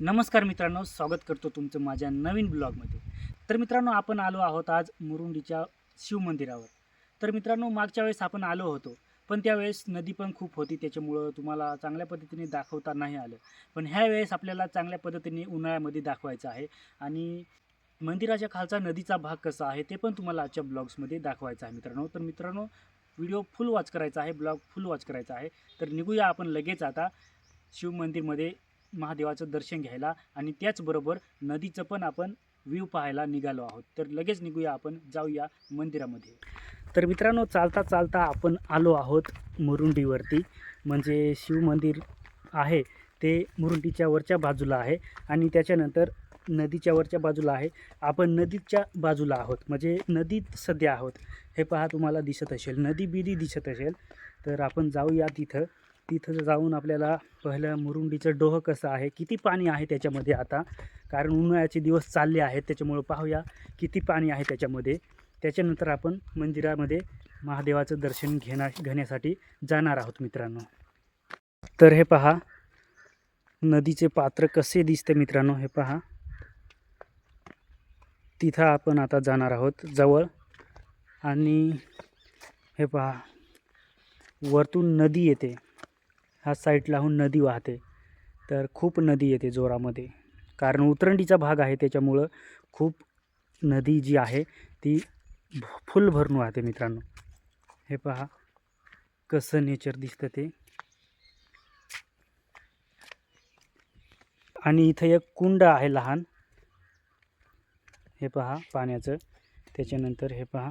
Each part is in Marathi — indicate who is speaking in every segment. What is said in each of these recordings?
Speaker 1: नमस्कार मित्रांनो स्वागत करतो तुमचं माझ्या नवीन ब्लॉगमध्ये. तर मित्रांनो आपण आलो आहोत आज मुरुंडीच्या शिवमंदिरावर तर मित्रांनो मागच्या वेळेस आपण आलो होतो पण त्यावेळेस नदी पण खूप होती त्याच्यामुळं तुम्हाला चांगल्या पद्धतीने दाखवता नाही आलं. पण ह्या वेळेस आपल्याला चांगल्या पद्धतीने उन्हाळ्यामध्ये दाखवायचं आहे आणि मंदिराच्या खालचा नदीचा भाग कसा आहे ते पण तुम्हाला आजच्या ब्लॉग्समध्ये दाखवायचं आहे मित्रांनो. तर मित्रांनो व्हिडिओ फुल वॉच करायचा आहे ब्लॉग फुल वॉच करायचा आहे. तर निघूया आपण लगेच आता शिवमंदिरमध्ये महादेवाचं दर्शन घ्यायला आणि त्याचबरोबर नदीचं पण आपण व्ह्यू पाहायला निघालो आहोत. तर लगेच निघूया आपण जाऊया मंदिरामध्ये. तर मित्रांनो चालता चालता आपण आलो आहोत मुरुंडीवरती. म्हणजे शिवमंदिर आहे ते मुरुंडीच्या वरच्या बाजूला आहे आणि त्याच्यानंतर नदीच्या वरच्या बाजूला आहे. आपण नदीच्या बाजूला आहोत म्हणजे नदीत सध्या आहोत. हे पहा तुम्हाला दिसत असेल. नदी बिदी दिसत असेल. तर आपण जाऊया तिथं. तिथं जाऊन आपल्याला पहिलं मुरुंडीचं डोह कसं आहे किती पाणी आहे त्याच्यामध्ये आता? कारण उन्हाळ्याचे दिवस चालले आहेत त्याच्यामुळं पाहूया किती पाणी आहे त्याच्यामध्ये. त्याच्यानंतर आपण मंदिरामध्ये महादेवाचं दर्शन घेण्या घेण्यासाठी जाणार आहोत मित्रांनो. तर हे पहा नदीचे पात्र कसे दिसते मित्रांनो हे पहा. तिथं आपण आता जाणार आहोत जवळ. आणि हे पहा वरतून नदी येते. ह्या साईडलाहून नदी वाहते. तर खूप नदी येते जोरामध्ये. कारण उतरंडीचा भाग आहे त्याच्यामुळं खूप नदी जी आहे ती भ- फुल भरून वाहते मित्रांनो. हे पहा कसं नेचर दिसतं ते. आणि इथं एक कुंड आहे लहान. हे पहा पाण्याचं. त्याच्यानंतर हे पहा.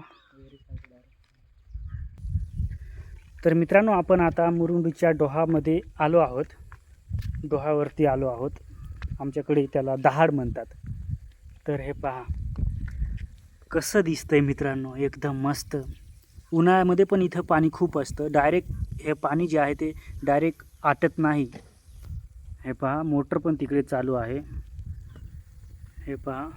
Speaker 1: तर मित्रांनो आपण आता मुरुंडीच्या डोहामध्ये आलो आहोत. डोहावरती आलो आहोत. आमच्याकडे त्याला दहाड म्हणतात. तर हे पहा. कसं दिसतंय मित्रांनो एकदम मस्त. उन्हाळ्यामध्ये पण इथं पाणी खूप असतं. डायरेक्ट हे पाणी जे आहे ते डायरेक्ट आटत नाही. हे पहा मोटर पण तिकडे चालू आहे. हे पहा.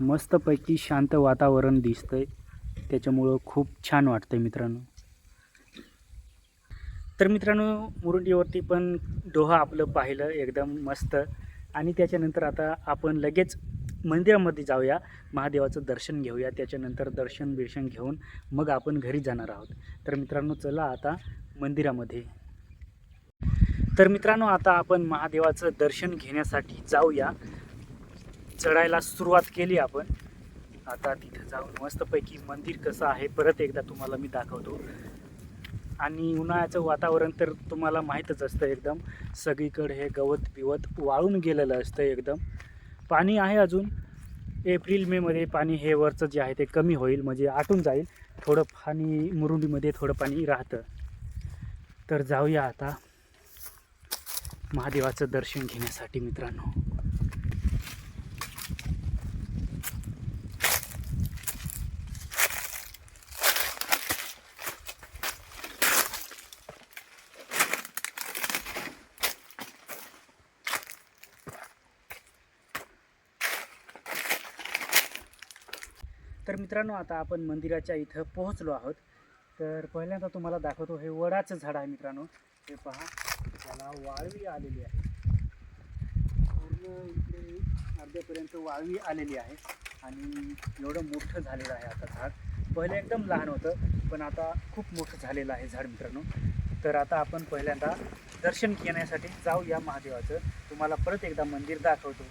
Speaker 1: मस्तपैकी शांत वातावरण दिसतंय. त्याच्यामुळं खूप छान वाटतंय मित्रांनो. तर मित्रांनो मुरुंडीवरती पण डोहा आपलं पाहिलं एकदम मस्त. आणि त्याच्यानंतर आता आपण लगेच मंदिरामध्ये जाऊया. महादेवाचं दर्शन घेऊया. त्याच्यानंतर दर्शन बिर्शन घेऊन मग आपण घरी जाणार आहोत. तर मित्रांनो चला आता मंदिरामध्ये. तर मित्रांनो आता आपण महादेवाचं दर्शन घेण्यासाठी जाऊया. चढायला सुरुवात केली आपण. आता तिथं जाऊन मस्तपैकी मंदिर कसं आहे परत एकदा तुम्हाला मी दाखवतो. आणि उन्हाळ्याचं वातावरण तर तुम्हाला माहीतच असतं एकदम. सगळीकडे हे गवत बिवत वाळून गेलेलं असतं एकदम. पाणी आहे अजून. एप्रिल मेमध्ये पाणी हे वरचं जे आहे ते कमी होईल म्हणजे आटून जाईल. थोडं पाणी मुरुंडीमध्ये थोडं पाणी राहतं. तर जाऊया आता. महादेवाचं दर्शन घेण्यासाठी मित्रांनो. तर मित्रांनो आता आपण मंदिराच्या इथं पोहोचलो आहोत. तर पहिल्यांदा तुम्हाला दाखवतो हे वडाचं झाड आहे मित्रांनो. हे पहा त्याला वाळवी आलेली आहे. पूर्ण इकडे अर्ध्यापर्यंत वाळवी आलेली आहे. आणि एवढं मोठं झालेलं आहे आता झाड. पहिले एकदम लहान होतं पण आता खूप मोठं झालेलं आहे झाड मित्रांनो. तर आता आपण पहिल्यांदा दर्शन घेण्यासाठी जाऊया महादेवाचं. तुम्हाला परत एकदा मंदिर दाखवतो.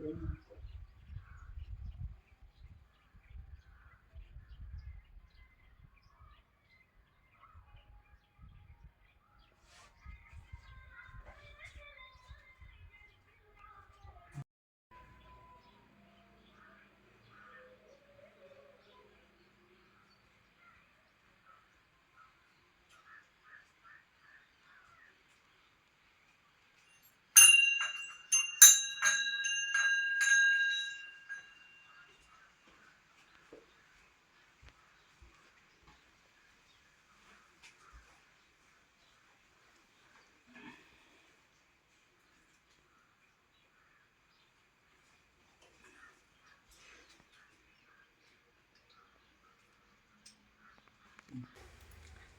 Speaker 1: Thank you.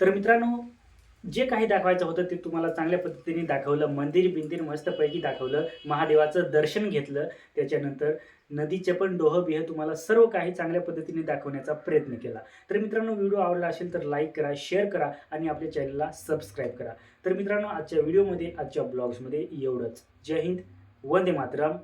Speaker 1: तर मित्रांनो जे काही दाखवायचं होतं ते तुम्हाला चांगल्या पद्धतीने दाखवलं मंदिर बिंदिर मस्तपैकी दाखवलं महादेवाचं दर्शन घेतलं त्याच्यानंतर नदीचे पण डोह बिह तुम्हाला सर्व काही चांगल्या पद्धतीने दाखवण्याचा प्रयत्न केला. तर मित्रांनो व्हिडिओ आवडला असेल तर लाईक करा शेअर करा आणि आपल्या चॅनलला सबस्क्राईब करा. तर मित्रांनो आजच्या व्हिडिओमध्ये आजच्या ब्लॉग्समध्ये एवढंच. जय हिंद वंदे मातरम.